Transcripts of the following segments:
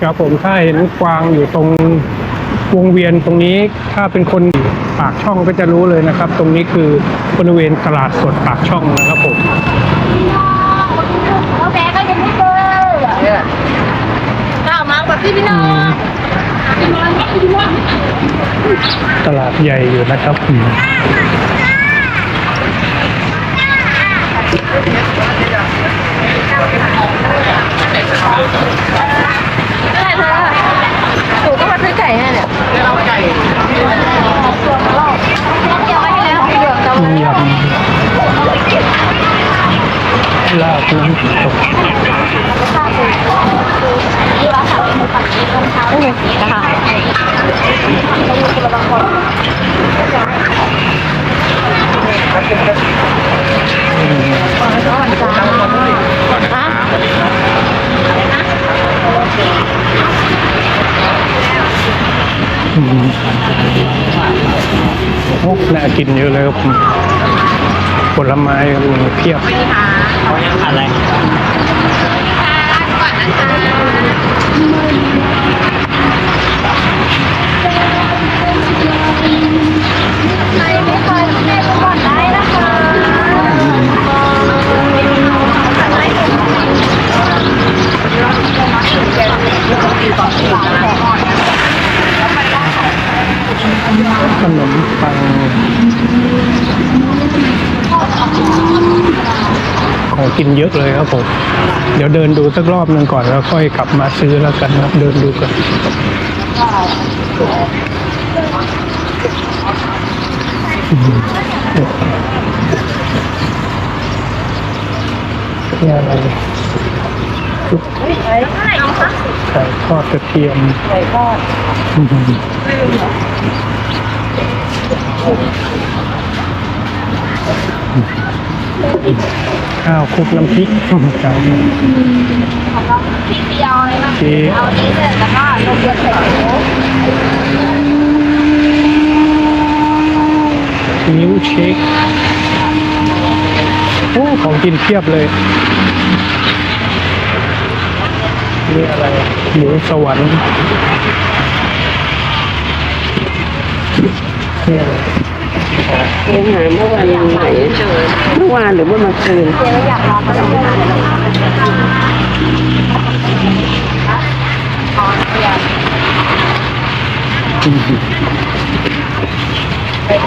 ครับผมถ้าเห็นกวางอยู่ตรงวงเวียนตรงนี้ถ้าเป็นคนปากช่องก็จะรู้เลยนะครับ ตรงนี้คือบริเวณตลาดสดปากช่องนะครับผมแล้วแม่ก็ยังไม่เจอข้าวมาแบบพี่พี่น้องตลาดใหญ่อยู่นะครับอืม อะไรเธอหนูก็มาซื้อไก่ให้เนี่ยเราไก่เกี่ยวไว้ให้แล้วเดี๋ยวจะ มียำ ลาบน้ำตกนะคะโอ้น่ากินเยอะเลยครับ ผมผลไม้มีเพียบอะไรใครไม่เคยแม่ก่อนได้นะคะขนมปัง ของกินเยอะเลยครับผม เดี๋ยวเดินดูสักรอบหนึ่งก่อนแล้วค่อยกลับมาซื้อแล้วกันนะครับ เดินดูกันอืมนี่อะไรชุบไก่ทอดกระเทียมไก่ทอดอืม ข้าวคลุกน้ำพริกครับพี่เดียวเลยนะเจ๊เอานี้เสร็จแล้วก็ลงเดือดใส่หมูมิลค์เชคโอ้ของกินเพียบเลยนี่อะไรหมูสวรรค์นี่อะไรโรงหาเมื่อวานไหนเมื่อวานหรือว่าเมื่อคืนกลองมาลองทาน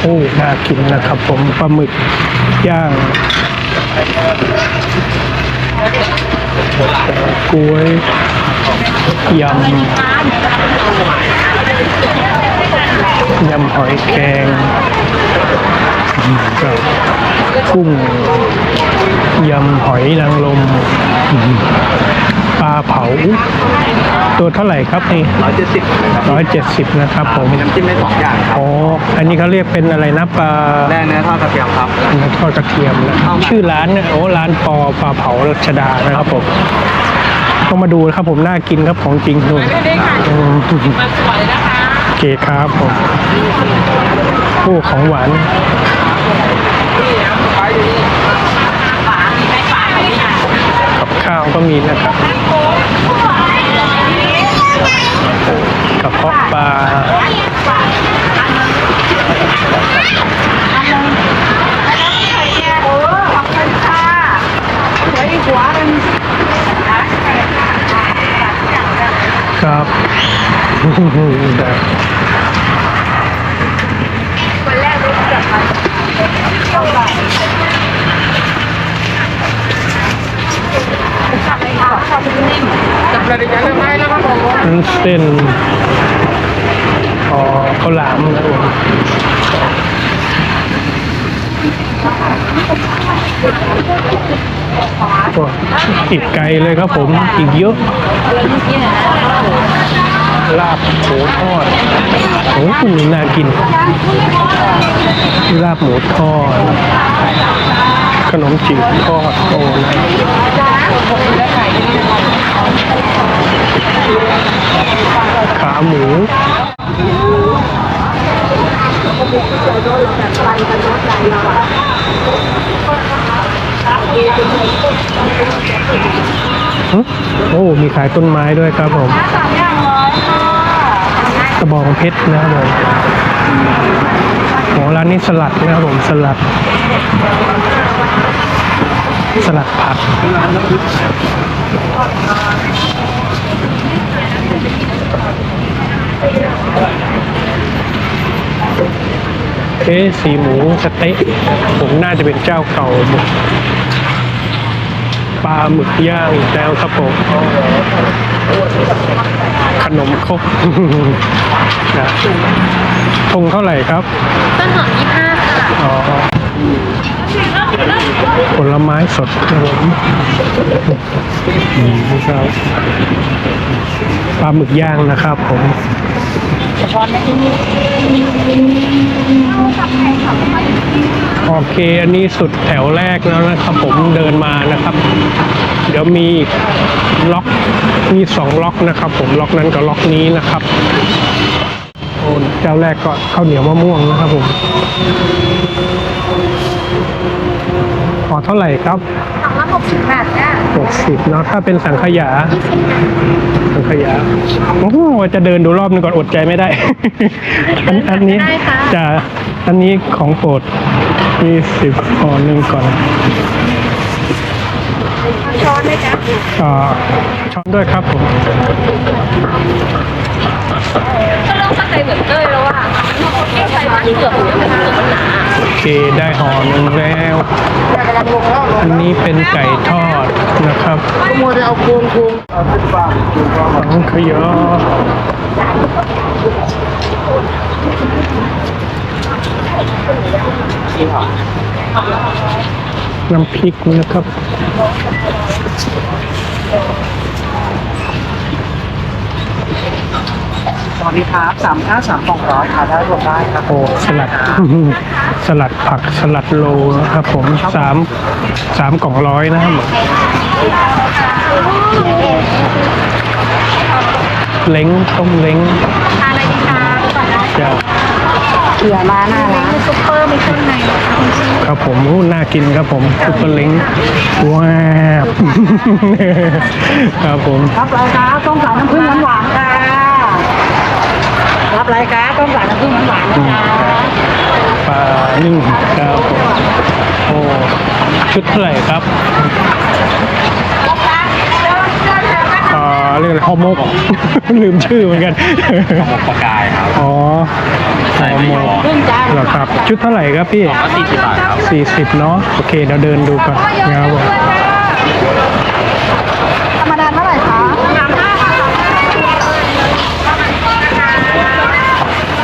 โอ้น่ากินนะครับผมปลาหมึกย่างกล้วยยำยำหอยแครง ก็กุ้งยำหอยนางรมอืมปลาเผา ตัวเท่าไหร่ครับนี่ร้อยเจ็ดสิบนะครับร้อยเจ็ดสิบนะครับผมมีน้ำจิ้มได้สองอย่างครับอ๋ออันนี้เขาเรียกเป็นอะไรนะปลาแร่เนื้อทอดกระเทียมครับเนื้อทอดกระเทียมนะข้าวผัดชื่อร้านเนี่ยโอ้ร้านปอปลาเผารัชดานะครับผมต้องมาดูนะครับผมน่ากินครับของจริงนู่นอืมโอเคครับผม ผู้ของหวานกับข้าวก็มีนะครับกระเพาะปลา ครับ ได้ วันแรกรู้จักมันเข้าไปจับเลยค่ะชอบนิ่มจับเลยจะเริ่มให้แล้วก็บอกว่า นั้น เส้นออข้าวหลามครับผมอีกไกลเลยครับผมอีกเยอะลาบหมูทอดโอ้คุณน่ากินลาบหมูทอด ขนมจีบทอดโอ้ขาหมูโอ้ มีขายต้นไม้ด้วยครับผม กระบองเพชรนะครับผม โอ้ร้านนี้สลัดนะครับผมสลัด สลัดผักเอ๊ะสีหมูสเต๊ะผมน่าจะเป็นเจ้าเก่าหมด ปลาหมึกย่างอีกแล้วครับผมขนมครกนะทงเท่าไหร่ครับต้นหอมยี่ห้าค่ะอ๋อผลไม้สดครับผมอืมครับปลาหมึกย่างนะครับผม โอเค อันนี้สุดแถวแรกแล้วนะครับผมเดินมานะครับ เดี๋ยวมีอีกล็อกมีสองล็อกนะครับ ผมล็อกนั้นกับล็อกนี้นะครับโอ้เจ้าแรกก็ข้าวเหนียวมะม่วงนะครับผมขอเท่าไหร่ครับถังละหกสิบบาทจ้าหกสิบเนาะถ้าเป็นสังขยาสั งขยาโอ้โหจะเดินดูรอบนึงก่อนอดใจไม่ได้ อันอันนี้จะอันนี้ของโปรดมีสิบห่อหนึ่งก่อนช้อนไหมจ๊ะอ่าช้อนด้วยครับผม ก็ลองตั้งใจเหมือนเต้ยแล้วอะแค่ใช้มันเผือกหรือมันเผือกมันหนาโอเคได้ห่อหนึ่งแล้ว อันนี้เป็นไก่ทอดนะครับมัวจะเอาโครงโครงเอาเป็นฟางเป็นฟางสังขยาน้ำพริกนะครับ สวัสดีครับสามห้าสามสองร้อยค่ะได้รวมได้ครับโอ้สลัด สลัดผักสลัดโลนะครับผมสามสามกล่องร้อยนะครับเล้งต้มเล้งทานอะไรดีคะจะเผื่อมาหน้าร้านซุปเปอร์มีเครื่องในนะคะคุณชิครับผมอู้น่ากินครับผมซุปเปอร์เล้งว้าวครับผมรับรายการต้มสายน้ำผึ้งหวานๆค่ะ รับรายการต้มสายน้ำผึ้งหวานๆนะจ๊ะปลานึ่งครับผมโอ้ชุดเท่าไหร่ครับอ่าเรียกอะไรห่อหมก ลืมชื่อเหมือนกันปากกายครับอ๋อห่อหมกครึ่งจานเหรอครับ ชุดเท่าไหร่ครับพี่ ก็สี่สิบบาทครับสี่สิบเนาะโอเค เดี๋ยวเดินดูก่อนนะครับผม ธรรมดาเท่าไหร่คะสามห้าค่ะ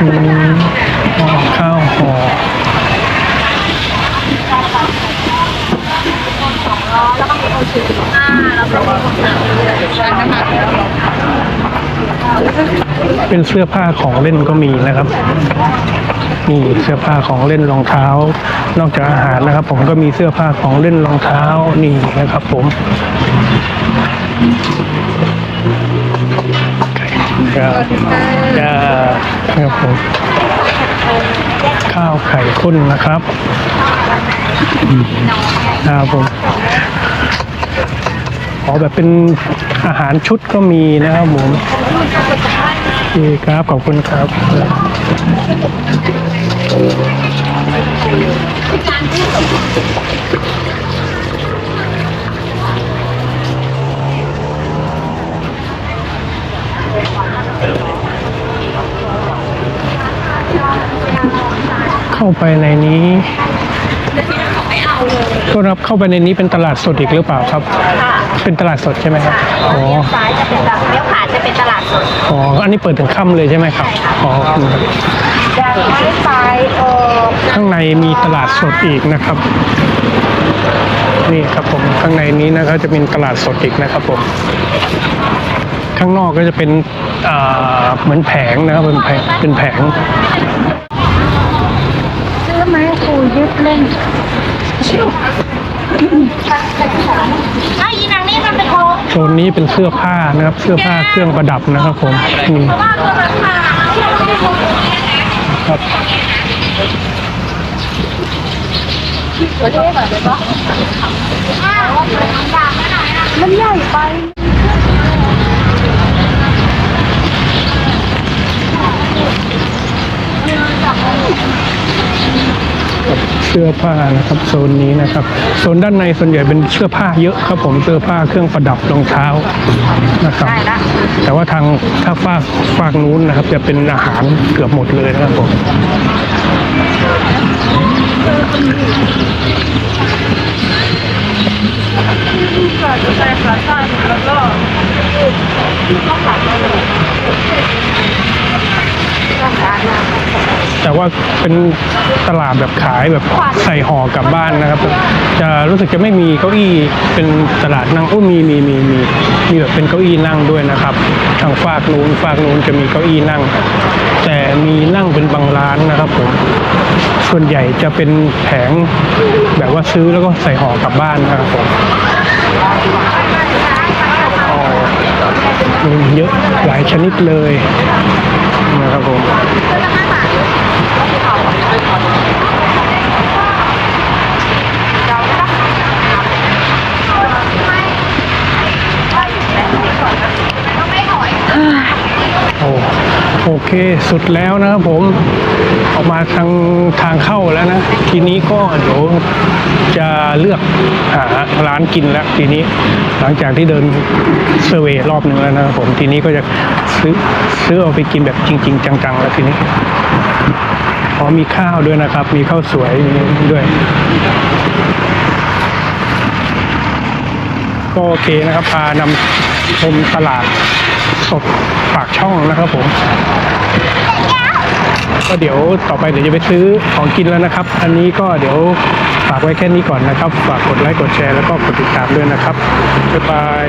อืมข้าวห่อเป็นเสื้อผ้าของเล่นก็มีนะครับนี่เสื้อผ้าของเล่นรองเท้า นอกจากอาหารนะครับ ผมก็มีเสื้อผ้าของเล่นรองเท้านี่นะครับผม ครับจะครับผมข้าวไข่ข้นนะครับครับผมขอแบบเป็นอาหารชุดก็มีนะครับผมโอเคครับ ขอบคุณครับเข้าไปในนี้ก็รับเข้าไปในนี้เป็นตลาดสดอีกหรือเปล่าครับ เป็นตลาดสดใช่ไหมครับอ๋อซ้ายจะเป็นแบบเลี้ยวขวาจะเป็นตลาดสดอ๋ออันนี้เปิดถึงค่ำเลยใช่ไหมครับอ๋อจากซ้ายไปออกข้างในมีตลาดสดอีกนะครับ นี่ครับผมข้างในนี้นะครับจะเป็นตลาดสดอีกนะครับผมข้างนอกก็จะเป็นอ่าเหมือนแผงนะครับเป็นแผงเป็นแผงซื้อไห มครูยึดเล่นโซนนี้เป็นเสื้อผ้านะครับ เสื้อผ้าเครื่องประดับนะครับผมอืมบที่เรานี้ลงทุนนะครับมันใหญ่ไปจั สื้อผ้านะครับโซนนี้นะครับโซนด้านในส่วนใหญ่เป็นเสื้อผ้าเยอะครับผมเสื้อผ้าเครื่องประดับรองเท้านะครับได้ละแต่ว่าทางถ้าฝากฝากนู้นนะครับ จะเป็นอาหารเกือบหมดเลยนะครับผมใส่ขาสั้นแล้วก็ต้องขาสั้นต้องขาสั้น แต่ว่า เป็นตลาดแบบขายแบบใส่ห่อกลับบ้านนะครับ จะรู้สึกจะไม่มีเก้าอี้เป็นตลาดนั่งโอ้มีมีมีมีมีแบบเป็นเก้าอี้นั่งด้วยนะครับ ทางฝากนู้นฝากนู้นจะมีเก้าอี้นั่ง แต่มีนั่งเป็นบางร้านนะครับผมส่วนใหญ่จะเป็นแผงแบบว่าซื้อแล้วก็ใส่ห่อกลับบ้านนะครับผมอ๋อมีเยอะหลายชนิดเลยนะครับผม โอ้โอเคสุดแล้วนะครับผมออกมาทางทางเข้าแล้วนะ ทีนี้ก็เดี๋ยวจะเลือกหาร้านกินแล้ว ทีนี้หลังจากที่เดินเซอร์เวยรอบหนึ่งแล้วนะผมทีนี้ก็จะซื้อซื้อเอาไปกินแบบจริง ๆ จังๆแล้วทีนี้ พอมีข้าวด้วยนะครับ มีข้าวสวยด้วย ก็โอเคนะครับ พานำชมตลาดสดปากช่องนะครับผม ก็เดี๋ยวต่อไปเดี๋ยวจะไปซื้อของกินแล้วนะครับ อันนี้ก็เดี๋ยวฝากไว้แค่นี้ก่อนนะครับ ฝากกดไลค์กดแชร์แล้วก็กดติดตามด้วยนะครับบ๊ายบาย